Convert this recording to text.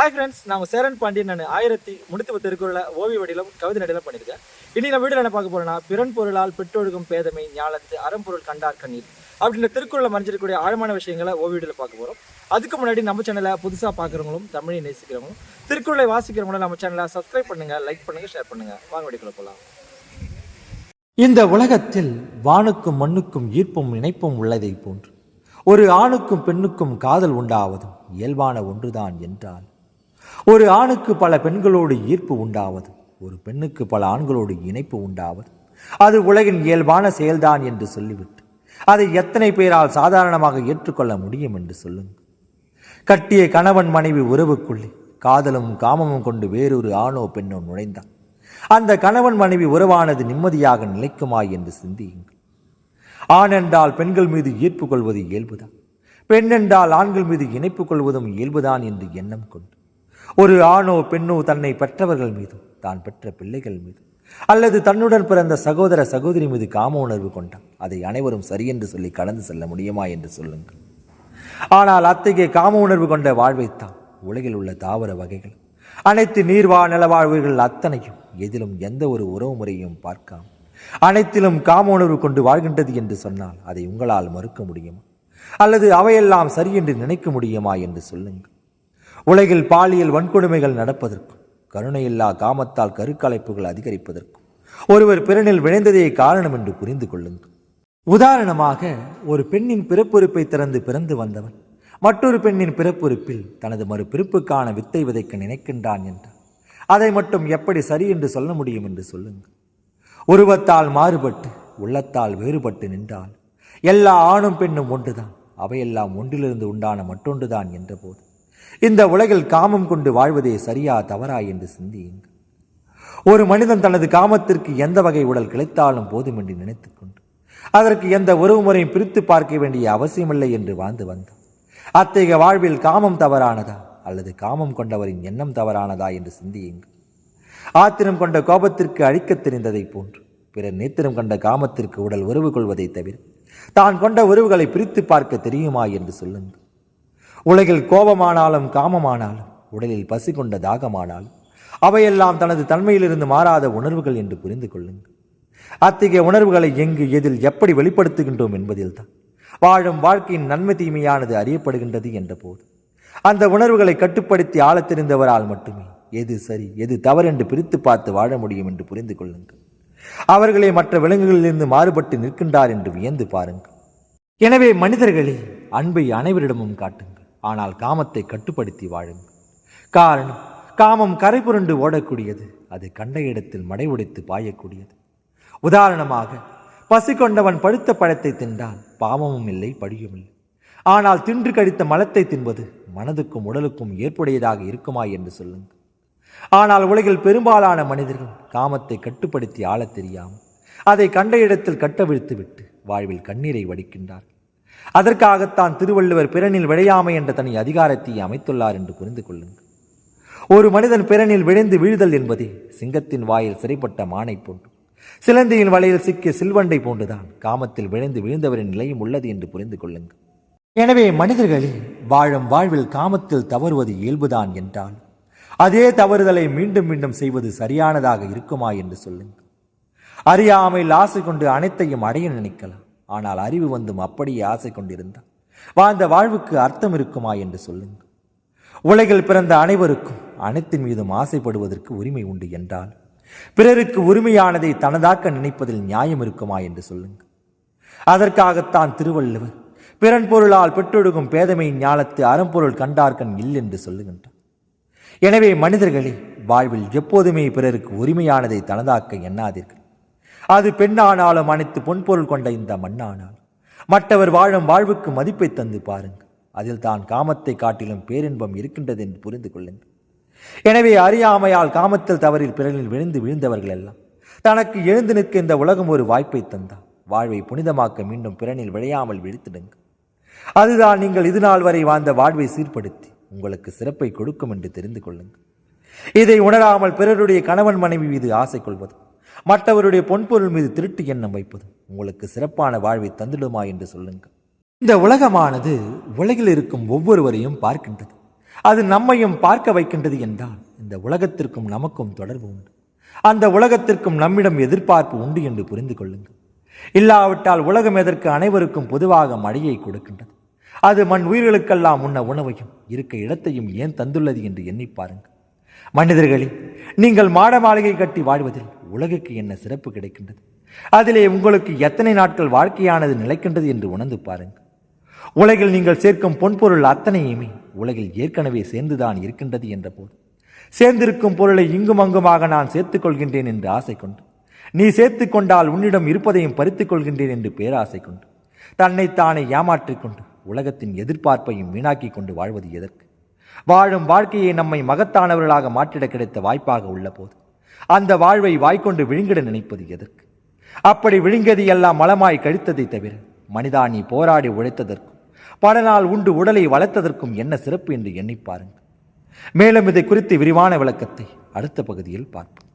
Hi friends நான் சேரன் பாண்டியன். நான் ஆயிரத்தி முன்னூத்தி பத்து திருக்குறள ஓவிய வடியிலும் கவிதை நடையிலும் பண்ணியிருக்கேன். இன்னைக்கு நம்ம வீடியோ என்ன பார்க்க போறேன்னா பிறன் பொருளால் பெற்றொழுகும் பேதமை ஞாலத்து அறம்பொருள் கண்டார் கண்ணீர். அப்படின்ற திருக்குறளை மறைஞ்சிருக்கக்கூடிய ஆழமான விஷயங்களை ஓவிய பார்க்க போகிறோம் அதுக்கு முன்னாடி நம்ம சேனலை புதுசாக பார்க்குறவங்களும் தமிழை நேசிக்கிறவங்களும் திருக்குறளை வாசிக்கிறவங்களும் நம்ம சேனலை சப்ஸ்கிரைப் பண்ணுங்க லைக் பண்ணுங்க ஷேர் பண்ணுங்க. வாங்க வடிக்குள்ள போகலாம் இந்த உலகத்தில் வானுக்கும் மண்ணுக்கும் ஈர்ப்பும் இணைப்பும் உள்ளதை போன்று ஒரு ஆணுக்கும் பெண்ணுக்கும் காதல் உண்டாவதும் இயல்பான ஒன்றுதான் என்றால் ஒரு ஆணுக்கு பல பெண்களோடு ஈர்ப்பு உண்டாவது ஒரு பெண்ணுக்கு பல ஆண்களோடு இணைப்பு உண்டாவது. அது உலகின் இயல்பான செயல்தான் என்று சொல்லிவிட்டு அதை எத்தனை பேரால் சாதாரணமாக ஏற்றுக்கொள்ள முடியும் என்று சொல்லுங்கள். கட்டிய கணவன் மனைவி உறவுக்குள்ளே காதலும் காமமும் கொண்டு வேறொரு ஆணோ பெண்ணோ நுழைந்தான் அந்த கணவன் மனைவி உறவானது நிம்மதியாக நிலைக்குமா என்று சிந்தியுங்கள். ஆண் என்றால் பெண்கள் மீது ஈர்ப்பு கொள்வது இயல்புதான். பெண் என்றால் ஆண்கள் மீது இணைப்பு கொள்வதும் இயல்புதான் என்று எண்ணம் கொண்டு ஒரு ஆணோ பெண்ணோ தன்னை பெற்றவர்கள் மீதும் தான் பெற்ற பிள்ளைகள் மீதும் அல்லது தன்னுடன் பிறந்த சகோதர சகோதரி மீது காம உணர்வு கொண்டான் அதை அனைவரும் சரியென்று சொல்லி கடந்து செல்ல முடியுமா என்று சொல்லுங்கள். ஆனால் அத்தகைய காம உணர்வு கொண்ட வாழ்வைத்தான் உலகில் உள்ள தாவர வகைகள் அனைத்து நீர்வாழ் நிலவாழ்வுகள் அத்தனையும் எதிலும் எந்த ஒரு உறவு முறையும் பார்க்காம. அனைத்திலும் காம உணர்வு கொண்டு வாழ்கின்றது என்று சொன்னால் அதை உங்களால் மறுக்க முடியுமா? அல்லது அவையெல்லாம் சரி என்று நினைக்க முடியுமா என்று சொல்லுங்கள். உலகில் பாலியல் வன்கொடுமைகள் நடப்பதற்கும் கருணையில்லா காமத்தால் கருக்கலைப்புகள் அதிகரிப்பதற்கும் ஒருவர் பிறனில் விளைந்ததே காரணம் என்று புரிந்து கொள்ளுங்கள். உதாரணமாக ஒரு பெண்ணின் பிறப்புறுப்பை திறந்து பிறந்து வந்தவன் மற்றொரு பெண்ணின் பிறப்புறுப்பில் தனது மறு பிறப்புக்கான வித்தை விதைக்க நினைக்கின்றான் என்றார் அதை மட்டும் எப்படி சரி என்று சொல்ல முடியும் என்று சொல்லுங்கள். உருவத்தால் மாறுபட்டு உள்ளத்தால் வேறுபட்டு நின்றால் எல்லா ஆணும் பெண்ணும் ஒன்றுதான் அவையெல்லாம் ஒன்றிலிருந்து உண்டான மற்றொன்றுதான் என்றபோது இந்த உலகில் காமம் கொண்டு வாழ்வதே சரியா தவறா என்று சிந்தியுங்கள். ஒரு மனிதன் தனது காமத்திற்கு எந்த வகை உடல் கிடைத்தாலும் போதும் என்று நினைத்துக் கொண்டு அதற்கு எந்த உறவு முறையும் பிரித்து பார்க்க வேண்டிய அவசியமில்லை என்று வாழ்ந்து வந்தான். அத்தகைய வாழ்வில் காமம் தவறானதா அல்லது காமம் கொண்டவரின் எண்ணம் தவறானதா என்று சிந்தியுங்கள். ஆத்திரம் கொண்ட கோபத்திற்கு அழிக்கத் தெரிந்ததைப் போன்று பிறர் நேத்திரம் கொண்ட காமத்திற்கு உடல் உறவு கொள்வதை தவிர தான் கொண்ட உறவுகளை பிரித்து பார்க்க தெரியுமா என்று சொல்லுங்கள். உலகில் கோபமானாலும் காமமானாலும் உடலில் பசி கொண்ட தாகமானாலும் அவையெல்லாம் தனது தன்மையிலிருந்து மாறாத உணர்வுகள் என்று புரிந்து கொள்ளுங்கள். அத்தகைய உணர்வுகளை எங்கு எதில் எப்படி வெளிப்படுத்துகின்றோம் என்பதில்தான். வாழும் வாழ்க்கையின் நன்மை தீமையானது அறியப்படுகின்றது என்ற போது அந்த உணர்வுகளை கட்டுப்படுத்தி ஆளத் தெரிந்தவரால் மட்டுமே எது சரி எது தவறு என்று பிரித்து பார்த்து வாழ முடியும் என்று புரிந்து கொள்ளுங்கள். அவர்களே மற்ற விலங்குகளிலிருந்து மாறுபட்டு நிற்கின்றார் என்று வியந்து பாருங்கள். எனவே மனிதர்களே அன்பை அனைவரிடமும் காட்டுங்கள். ஆனால் காமத்தை கட்டுப்படுத்தி வாழுங்கள். காரணம் காமம் கரை புரண்டு ஓடக்கூடியது. அது கண்ட இடத்தில் மடை உடைத்து பாயக்கூடியது. உதாரணமாக பசி கொண்டவன் பழுத்த பழத்தை தின்றான் பாவமும் இல்லை படியும் இல்லை. ஆனால் தின்று கடித்த மலத்தை தின்பது மனதுக்கும் உடலுக்கும் ஏற்புடையதாக இருக்குமா என்று சொல்லுங்கள். ஆனால் உலகில் பெரும்பாலான மனிதர்கள் காமத்தை கட்டுப்படுத்தி ஆளத் தெரியாமல் அதை கண்ட இடத்தில் கட்டவிழ்த்து விட்டு வாழ்வில் கண்ணீரை வடிக்கின்றார் அதற்காகத்தான் திருவள்ளுவர் பிறனில் விழையாமை என்ற தனி அதிகாரத்தை அமைத்துள்ளார் என்று புரிந்து கொள்ளுங்கள். ஒரு மனிதன் பிறனில் விழுந்து வீழ்தல் என்பதே சிங்கத்தின் வாயில் சிறைப்பட்ட மானை போன்று சிலந்தியின் வலையில் சிக்கிய சில்வண்டை போன்றுதான் காமத்தில் விழுந்து வீழ்ந்தவரின் நிலையும் உள்ளது என்று புரிந்து கொள்ளுங்கள். எனவே மனிதர்களே வாழும் வாழ்வில் காமத்தில் தவறுவது இயல்புதான் என்றால் அதே தவறுதலை மீண்டும் மீண்டும் செய்வது சரியானதாக இருக்குமா என்று சொல்லுங்கள். அறியாமையில் ஆசை கொண்டு அனைத்தையும் அடைய நினைக்கலாம். ஆனால் அறிவு வந்தும் அப்படியே ஆசை கொண்டிருந்தான் வாழ்ந்த வாழ்வுக்கு அர்த்தம் இருக்குமா என்று சொல்லுங்கள். உலகில் பிறந்த அனைவருக்கும் அனைத்தின் மீதும் ஆசைப்படுவதற்கு உரிமை உண்டு என்றால் பிறருக்கு உரிமையானதை தனதாக்க நினைப்பதில் நியாயம் இருக்குமா என்று சொல்லுங்கள். அதற்காகத்தான் திருவள்ளுவர் பிறன் பொருளால் பெற்றொடுகும் பேதமை ஞானத்து அறம்பொருள் கண்டார்கண் இல் என்று சொல்லுகின்றார். எனவே மனிதர்களே வாழ்வில் எப்போதுமே பிறருக்கு உரிமையானதை தனதாக்க எண்ணாதீர்கள். அது பெண்ணானாலும் அனைத்து பொன்பொருள் கொண்ட இந்த மண்ணானாலும். மற்றவர் வாழும் வாழ்வுக்கு மதிப்பை தந்து பாருங்கள். அதில் தான் காமத்தை காட்டிலும் பேரின்பம் இருக்கின்றது என்று புரிந்து கொள்ளுங்கள். எனவே அறியாமையால் காமத்தில் தவறில் பிறனில் விழுந்து வீழ்ந்தவர்கள் எல்லாம் தனக்கு எழுந்து நிற்க இந்த உலகம் ஒரு வாய்ப்பை தந்தார் வாழ்வை புனிதமாக்க மீண்டும் பிறனில் விழையாமல் விழித்திடுங்க அதுதான் நீங்கள் இது நாள் வரை வாழ்ந்த வாழ்வை சீர்படுத்தி உங்களுக்கு சிறப்பை கொடுக்கும் என்று தெரிந்து கொள்ளுங்கள். இதை உணராமல் பிறருடைய கணவன் மனைவி மீது ஆசை கொள்வது மற்றவருடைய பொன்பொருள் மீது திருட்டு எண்ணம் வைப்பது உங்களுக்கு சிறப்பான வாழ்வை தந்திடுமா என்று சொல்லுங்கள். இந்த உலகமானது உலகில் இருக்கும் ஒவ்வொருவரையும் பார்க்கின்றது. அது நம்மையும் பார்க்க வைக்கின்றது என்றால் இந்த உலகத்திற்கும் நமக்கும் தொடர்பு உண்டு. அந்த உலகத்திற்கும் நம்மிடம் எதிர்பார்ப்பு உண்டு என்று புரிந்து கொள்ளுங்கள். இல்லாவிட்டால் உலகம் எதற்கு அனைவருக்கும் பொதுவாக மழையை கொடுக்கின்றது. அது மண் உயிர்களுக்கெல்லாம் உண்ண உணவையும் இருக்க இடத்தையும் ஏன் தந்துள்ளது என்று எண்ணி பாருங்கள். மனிதர்களே நீங்கள் மாட மாளிகை கட்டி வாழ்வதில் உலகுக்கு என்ன சிறப்பு கிடைக்கின்றது? அதிலே உங்களுக்கு எத்தனை நாட்கள் வாழ்க்கையானது நிலைக்கின்றது என்று உணர்ந்து பாருங்கள். உலகில் நீங்கள் சேர்க்கும் பொன்பொருள் அத்தனையுமே உலகில் ஏற்கனவே சேர்ந்துதான் இருக்கின்றது என்ற போது சேர்ந்திருக்கும் பொருளை இங்கும் அங்குமாக நான் சேர்த்துக் கொள்கின்றேன் என்று ஆசை கொண்டு நீ சேர்த்து கொண்டால் உன்னிடம் இருப்பதையும் பறித்துக் கொள்கின்றேன் என்று பேராசை கொண்டு தன்னைத்தானே ஏமாற்றிக் கொண்டு உலகத்தின் எதிர்பார்ப்பையும் வீணாக்கிக் கொண்டு வாழ்வது எதற்கு? வாழும் வாழ்க்கையை நம்மை மகத்தானவர்களாக மாற்றிட கிடைத்த வாய்ப்பாக உள்ள போது அந்த வாழ்வை வாய்க்கொண்டு விழுங்கிட நினைப்பது எதற்கு? அப்படி விழுங்கியது எல்லாம் மலமாய் கழித்ததை தவிர மனிதா நீ போராடி உழைத்ததற்கும் பல நாள் உண்டு உடலை வளர்த்ததற்கும் என்ன சிறப்பு என்று எண்ணிப் பாருங்கள். மேலும் இதை குறித்து விரிவான விளக்கத்தை அடுத்த பகுதியில் பார்ப்போம்.